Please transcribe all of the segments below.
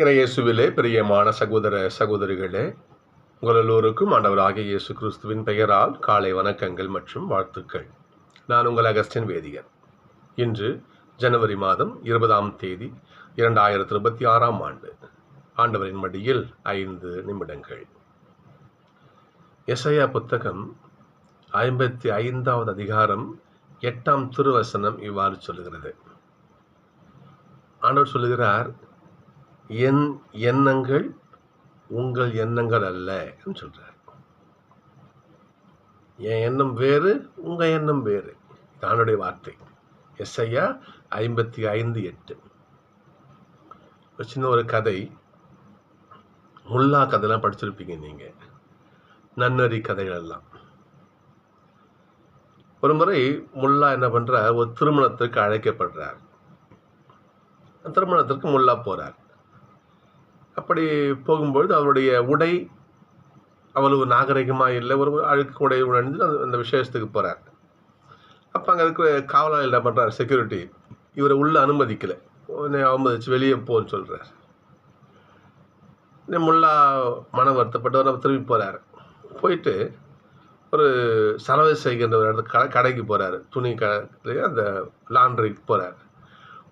இறையேசுவிலே பிரியமான சகோதர சகோதரிகளே உங்கள் எல்லோருக்கும் ஆண்டவராகிய இயேசு கிறிஸ்துவின் பெயரால் காலை வணக்கங்கள் மற்றும் வாழ்த்துக்கள். நான் உங்கள் அகஸ்டின் வேதியன். இன்று ஜனவரி மாதம் இருபதாம் தேதி இரண்டாயிரத்தி இருபத்தி ஆறாம் ஆண்டு. ஆண்டவரின் மடியில் ஐந்து நிமிடங்கள். எசையா புத்தகம் ஐம்பத்தி ஐந்தாவது அதிகாரம் எட்டாம் திருவசனம் இவ்வாறு சொல்லுகிறது. ஆண்டவர் சொல்லுகிறார் என் எண்ணங்கள் உங்கள் எண்ணங்கள் அல்ல என்று சொல்றார். என் எண்ணம் வேறு உங்கள் எண்ணம் வேறு. தானுடைய வார்த்தை. எஸ்ஐயா ஐம்பத்தி ஐந்து எட்டு. ஒரு சின்ன ஒரு கதை. முல்லா கதைலாம் படிச்சிருப்பீங்க நீங்கள் நன்னறி கதைகள் எல்லாம் ஒரு முறை முல்லா என்ன பண்ணுறார் ஒரு திருமணத்திற்கு அழைக்கப்படுறார். திருமணத்திற்கு முல்லா போகிறார் அப்படி போகும்பொழுது அவருடைய உடை அவ்வளவு நாகரிகமாக இல்லை. ஒரு அழுக்கு உடை உணர்ந்து அந்த அந்த விசேஷத்துக்கு போகிறார் அப்போ அங்கே இருக்கிற காவலாளி என்ன பண்ணுறார் செக்யூரிட்டி இவரை உள்ளே அனுமதிக்கலை. உடனே அவமதிச்சு வெளியே போன்னு சொல்கிறார் முல்லா மனம் வருத்தப்பட்டு அவர் திரும்பி போகிறார் போயிட்டு ஒரு சலவை செய்கின்ற ஒரு இடத்துக்கு கடை கடைக்கு போகிறாரு துணி கடை அந்த லாண்ட்ரிக்கு போகிறார்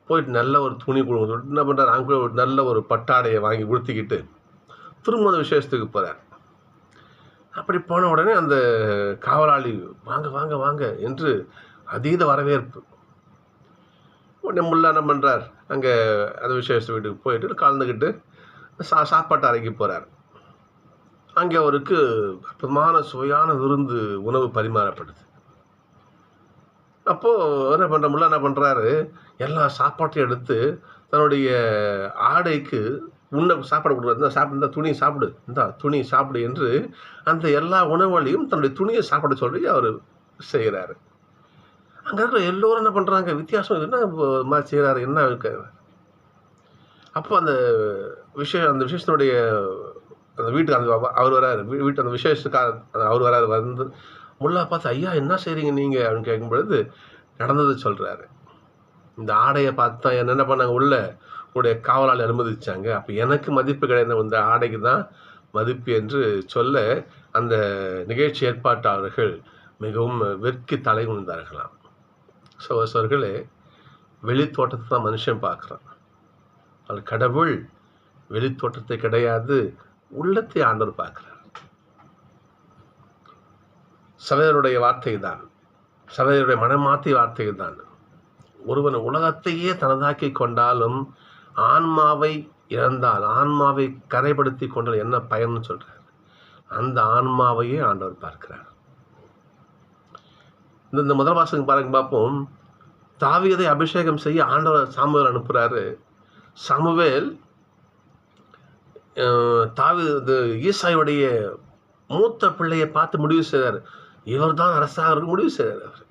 போயிட்டு நல்ல ஒரு துணி கொடுங்க சொல்லிட்டு என்ன பண்ணுறாரு அங்கே ஒரு நல்ல ஒரு பட்டாடையை வாங்கி உடுத்திக்கிட்டு திரும்ப அந்த விசேஷத்துக்கு போகிறார் அப்படி போன உடனே அந்த காவலாளி வாங்க வாங்க வாங்க என்று அதீத வரவேற்பு. உடனே முல்லா என்ன பண்ணுறார் அங்கே அந்த விசேஷ வீட்டுக்கு போயிட்டு கலந்துக்கிட்டு சா சாப்பாட்டு அறைக்கு போகிறார் அங்கே அவருக்கு அற்புதமான சுவையான விருந்து உணவு பரிமாறப்படுது. அப்போது என்ன பண்ணுற முல்லா என்ன பண்ணுறாரு எல்லா சாப்பாட்டையும் எடுத்து தன்னுடைய ஆடைக்கு உன்ன சாப்பாடு கொடுக்குறது இந்த சாப்பிடு இந்த துணியை சாப்பிடு. இந்த துணி சாப்பிடு என்று அந்த எல்லா உணவுகளையும் தன்னுடைய துணியை சாப்பிட சொல்லி அவர் செய்கிறாரு அங்கே இருக்கிற எல்லோரும் என்ன பண்ணுறாங்க வித்தியாசம் என்ன மாதிரி செய்கிறாரு என்ன இருக்கு? அப்போ அந்த விஷயம் அந்த விசேஷத்தினுடைய அந்த வீட்டுக்கு அந்த அவர் வராரு. வீட்டு அந்த விசேஷத்துக்காக அவர் வராரு. வந்து முல்லா பார்த்து ஐயா என்ன செய்கிறீங்க நீங்கள் அப்படின்னு கேட்கும் பொழுது நடந்ததை சொல்கிறாரு இந்த ஆடையை பார்த்து தான் என்ன பண்ணாங்க? உள்ள உடைய காவலாளி அனுமதிச்சாங்க. அப்போ எனக்கு மதிப்பு கிடையாது இந்த ஆடைக்கு தான் மதிப்பு என்று சொல்ல அந்த நிகழ்ச்சி ஏற்பாட்டாளர்கள் மிகவும் வெட்கி தலை உணர்ந்தார்களாம் ஸோ அவர்களே வெளித்தோட்டத்தை தான் மனுஷன் பார்க்குறான். அது கடவுள் வெளித்தோட்டத்தை கிடையாது உள்ளத்தை ஆண்டவர் பார்க்குறார். சபையருடைய வார்த்தை தான் சபையருடைய மனமாத்தி வார்த்தை தான் ஒருவன் உலகத்தையே தனதாக்கி கொண்டாலும் ஆன்மாவை இழந்தால் ஆன்மாவை கரைப்படுத்தி கொண்டால் என்ன பயன்னு சொல்கிறார் அந்த ஆன்மாவையே ஆண்டவர் பார்க்கிறார். இந்த இந்த முதல் வாசகம் பாருங்க பார்ப்போம். தாவியதை அபிஷேகம் செய்ய ஆண்டவர் சாமுவேல் அனுப்புறாரு. சாமுவேல் தாவி ஈசாயுடைய மூத்த பிள்ளையை பார்த்து முடிவு செய்கிறார் இவர் தான் அரசாக முடிவு செய்கிறார் அவர்.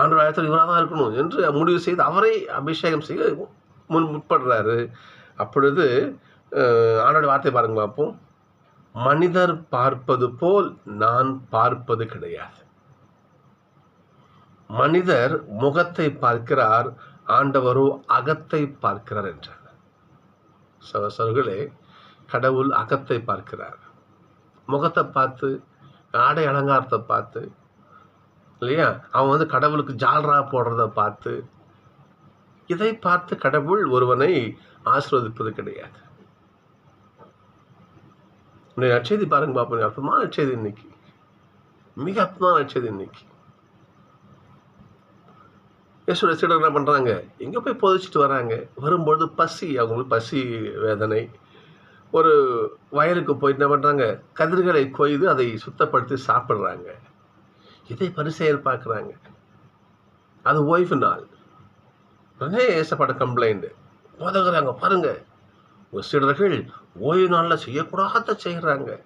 ஆண்டு ஆயிரத்தில் இவராக தான் இருக்கணும் என்று முடிவு செய்து அவரை அபிஷேகம் செய்ய முன் முற்படுறாரு. அப்பொழுது ஆண்டோட வார்த்தை பாருங்க பார்ப்போம். மனிதர் பார்ப்பது போல் நான் பார்ப்பது கிடையாது. மனிதர் முகத்தை பார்க்கிறார் ஆண்டவரோ அகத்தை பார்க்கிறார் என்றார். சவர்களே கடவுள் அகத்தை பார்க்கிறார். முகத்தை பார்த்து ஆடை அலங்காரத்தை பார்த்து இல்லையா? அவன் வந்து கடவுளுக்கு ஜால்ரா போடுறத பார்த்து இதை பார்த்து கடவுள் ஒருவனை ஆசிர்வதிப்பது கிடையாது. நற்செய்தி பாருங்க பார்ப்போம். அற்புதமான நற்செய்தி இன்னைக்கு. மிக அற்புதமான நற்செய்தி இன்னைக்கு. யேசுடைய சீடர் என்ன பண்ணுறாங்க எங்கே போய் புதைச்சிட்டு வராங்க? வரும்பொழுது பசி அவங்களுக்கு பசி வேதனை. ஒரு வயலுக்கு போயிட்டு என்ன பண்ணுறாங்க கதிர்களை கொய்து அதை சுத்தப்படுத்தி சாப்பிட்றாங்க. இதை பரிசெயல் பார்க்குறாங்க. அது ஓய்வு நாள். உடனே ஏசப்பட கம்ப்ளைண்ட் போதகிறாங்க பாருங்க. ஒரு சிலர்கள் ஓய்வு நாளில் செய்யக்கூடாத செய்கிறாங்க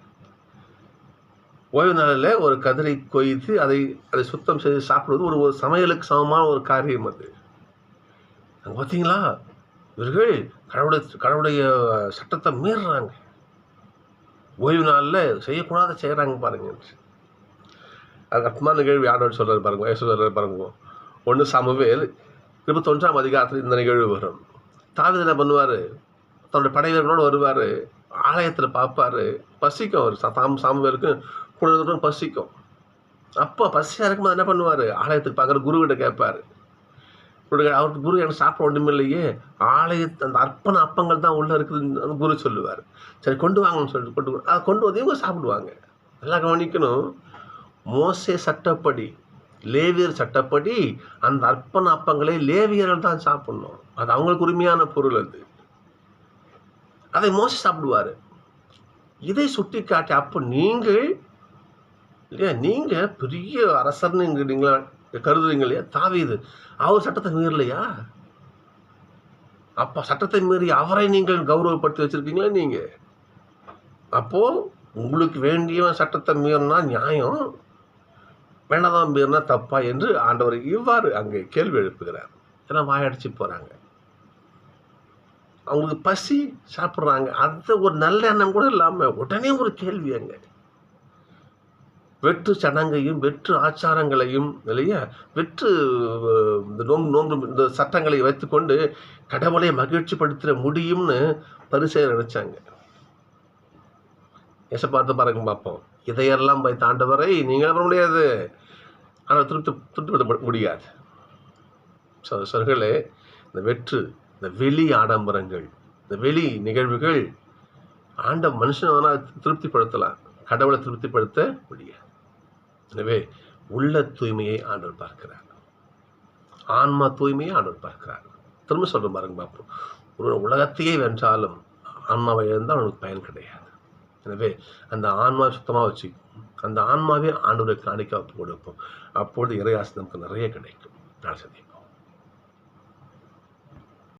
ஓய்வு நாளில் ஒரு கதிரை கொய்து அதை அதை சுத்தம் செய்து சாப்பிடுவது ஒரு ஒரு சமையலுக்கு சமமான ஒரு காரியம் அது. பார்த்தீங்களா? இவர்கள் கடவுளை கடவுளுடைய சட்டத்தை மீறுறாங்க. ஓய்வு நாளில் செய்யக்கூடாத செய்கிறாங்க பாருங்க. அது அற்புதமான நிகழ்வு யாரோடு சொல்கிறார் பாருங்க வயசு சொல்கிறார் பாருங்க. ஒன்று சமவேல் இருபத்தொன்றாம் அதிகாரத்தில் இந்த நிகழ்வு வரும். தாவித என்ன பண்ணுவார்? தன்னுடைய படைவர்களோடு வருவார். ஆலயத்தில் பார்ப்பாரு. பசிக்கும் அவர். தாம் சாமுவேலுக்கும் பொழுதுக்கும் பசிக்கும். அப்போ பசியாக இருக்கும்போது என்ன பண்ணுவார்? ஆலயத்துக்கு பார்க்குற குருக்கிட்ட கேட்பார். அவருக்கு குரு எனக்கு சாப்பிட ஒன்றுமே இல்லையே. அந்த அர்ப்பண அப்பங்கள் தான் உள்ளே இருக்குதுன்னு அந்த குரு சொல்லுவார். சரி கொண்டு வாங்கன்னு சொல்லிட்டு கொண்டு அதை கொண்டு வந்து இவங்க சாப்பிடுவாங்க. எல்லாம் கவனிக்கணும். மோசே சட்டப்படி லேவியர் சட்டப்படி அந்த அர்ப்பண அப்பங்களை லேவியர்கள் தான் சாப்பிடணும். அது அவங்களுக்கு உரிமையான பொருள் அது. அதை மோசி சாப்பிடுவார். இதை சுட்டி காட்டி அப்போ நீங்கள் இல்லையா? நீங்கள் பெரிய அரசர்னு அரசர்னுங்கிறீங்களா கருதுறீங்க இல்லையா? தாவீது அவர் சட்டத்தை மீறலையா? அப்போ சட்டத்தை மீறி அவரை நீங்கள் கௌரவப்படுத்தி வச்சுருக்கீங்களா நீங்கள் அப்போது உங்களுக்கு வேண்டியவன் சட்டத்தை மீறினா நியாயம் வேண்டாதான் மீறினா தப்பா என்று ஆண்டவர் இவ்வாறு அங்கே கேள்வி எழுப்புகிறார். ஏன்னா வாயடிச்சு போகிறாங்க அவங்களுக்கு பசி சாப்பிட்றாங்க. அது ஒரு நல்ல எண்ணம் கூட இல்லாமல் உடனே ஒரு கேள்வி அங்கே. வெற்று சடங்கையும் வெற்று ஆச்சாரங்களையும் இல்லையா? வெற்று இந்த நோம்பு நோம்பு இந்த சட்டங்களை வைத்துக்கொண்டு கடவுளை மகிழ்ச்சிப்படுத்திட முடியும்னு பரிசெயர் நினைச்சாங்க. எச பார்த்து பாருங்க பார்ப்போம். இதையெல்லாம் போய் தாண்டவரை நீங்கள் பண்ண முடியாது. ஆனால் திருப்தி திருப்திப்படுத்த முடியாது. சொல்களே இந்த வெற்று இந்த வெளி ஆடம்பரங்கள் இந்த வெளி நிகழ்வுகள் ஆண்ட மனுஷனை திருப்திப்படுத்தலாம். கடவுளை திருப்திப்படுத்த முடியாது. எனவே உள்ள தூய்மையை ஆண்டவர் பார்க்கிறார். ஆன்மா தூய்மையை ஆண்டவர் பார்க்கிறார். திரும்ப சொல்கிறேன் பாருங்க பார்ப்போம் ஒரு உலகத்தையே வென்றாலும் ஆன்மாவை இழந்தால் அவனுக்கு பயன் கிடையாது. எனவே அந்த ஆன்மாவை சுத்தமாக வச்சு அந்த ஆன்மாவே ஆண்டவரை காணிக்க கொடுப்போம். அப்பொழுது இறையாசி நமக்கு நிறைய கிடைக்கும். நான்